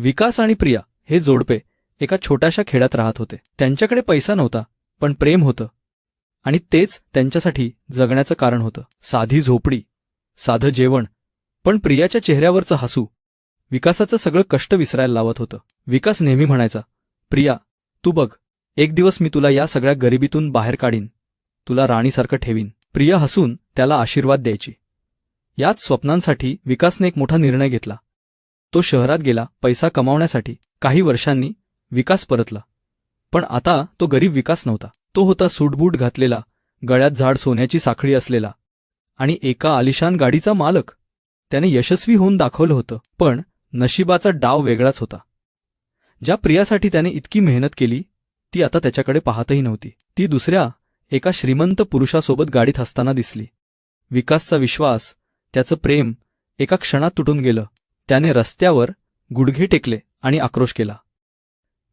विकास आणि प्रिया हे जोडपे एका छोट्याशा खेड्यात राहत होते. त्यांच्याकडे पैसा नव्हता पण प्रेम होतं. आणि तेच त्यांच्यासाठी जगण्याचं कारण होतं. साधी झोपडी साधं जेवण पण प्रियाच्या चेहऱ्यावरचं हसू विकासाचं सगळं कष्ट विसरायला लावत होतं. विकास नेहमी म्हणायचा प्रिया तू बघ एक दिवस मी तुला या सगळ्या गरिबीतून बाहेर काढीन. तुला राणीसारखं ठेवीन. प्रिया हसून त्याला आशीर्वाद द्यायची. याच स्वप्नांसाठी विकासने एक मोठा निर्णय घेतला. तो शहरात गेला पैसा कमावण्यासाठी. काही वर्षांनी विकास परतला. पण आता तो गरीब विकास नव्हता. तो होता सूटबूट घातलेला गळ्यात झाड सोन्याची साखळी असलेला आणि एका आलिशान गाडीचा मालक. त्याने यशस्वी होऊन दाखवलं होतं पण नशिबाचा डाव वेगळाच होता. ज्या प्रियासाठी त्याने इतकी मेहनत केली ती आता त्याच्याकडे पाहतही नव्हती. ती दुसऱ्या एका श्रीमंत पुरुषासोबत गाडीत असताना दिसली. विकासचा विश्वास त्याचं प्रेम एका क्षणात तुटून गेलं. त्याने रस्त्यावर गुडघे टेकले आणि आक्रोश केला.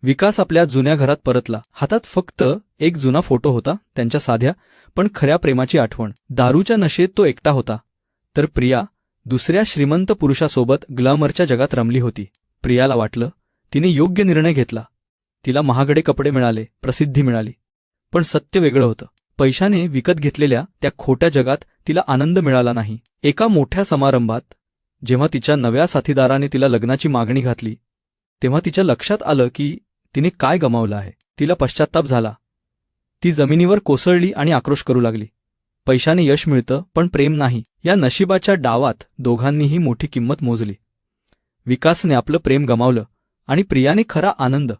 विकास आपल्या जुन्या घरात परतला. हातात फक्त एक जुना फोटो होता त्यांच्या साध्या पण खऱ्या प्रेमाची आठवण. दारूच्या नशेत तो एकटा होता. तर प्रिया दुसऱ्या श्रीमंत पुरुषासोबत ग्लॅमरच्या जगात रमली होती. प्रियाला वाटलं तिने योग्य निर्णय घेतला. तिला महागडे कपडे मिळाले प्रसिद्धी मिळाली. पण सत्य वेगळं होतं. पैशाने विकत घेतलेल्या त्या खोट्या जगात तिला आनंद मिळाला नाही. एका मोठ्या समारंभात जेव्हा तिच्या नव्या साथीदाराने तिला लग्नाची मागणी घातली तेव्हा तिच्या लक्षात आलं की तिने काय गमावलं आहे. तिला पश्चात्ताप झाला. ती जमिनीवर कोसळली आणि आक्रोश करू लागली. पैशाने यश मिळतं पण प्रेम नाही. या नशिबाच्या डावात दोघांनीही मोठी किंमत मोजली. विकासने आपलं प्रेम गमावलं आणि प्रियाने खरा आनंद